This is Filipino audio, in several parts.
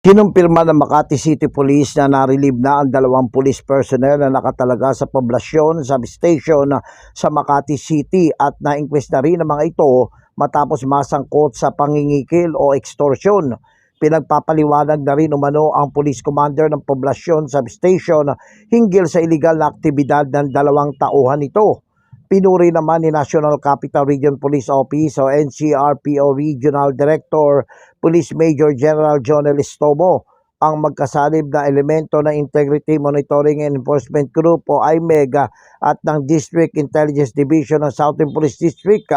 Kinumpirma ng Makati City Police na narilib na ang dalawang police personnel na nakatalaga sa poblasyon substation sa Makati City at na-inquest na rin ang mga ito matapos masangkot sa pangingikil o extortion. Pinagpapaliwanag na rin umano ang police commander ng poblasyon substation hinggil sa illegal na aktibidad ng dalawang tauhan ito. Pinuri naman ni National Capital Region Police Office o NCRPO Regional Director Police Major General John Elistomo ang magkasalib na elemento ng Integrity Monitoring and Enforcement Group o IMEGA at ng District Intelligence Division ng Southern Police District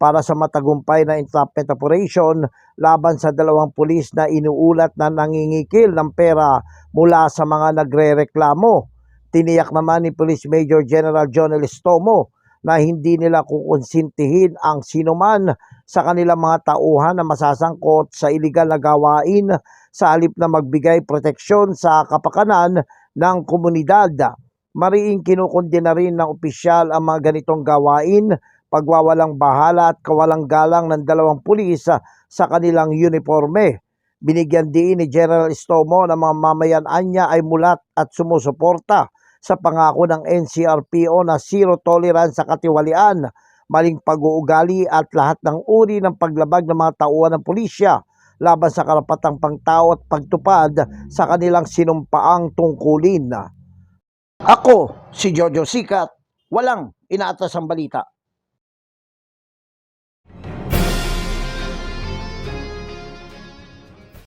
para sa matagumpay na entrapment operation laban sa dalawang pulis na inuulat na nangingikil ng pera mula sa mga nagrereklamo. Tiniyak naman ni Police Major General John Elistomo na hindi nila kukonsintihin ang sinuman sa kanilang mga tauhan na masasangkot sa iligal na gawain sa halip na magbigay proteksyon sa kapakanan ng komunidad. Mariing kinukundina rin ng opisyal ang mga ganitong gawain, pagwawalang bahala at kawalang galang ng dalawang pulis sa kanilang uniforme. Binigyan din ni General Estomo na mga mamayan anya ay mulat at sumusuporta sa pangako ng NCRPO na zero tolerance sa katiwalian, maling pag-uugali at lahat ng uri ng paglabag ng mga tauhan ng pulisya laban sa karapatang pangtao at pagtupad sa kanilang sinumpaang tungkulin. Ako, si Jojo Sikat, walang inaatas ang balita.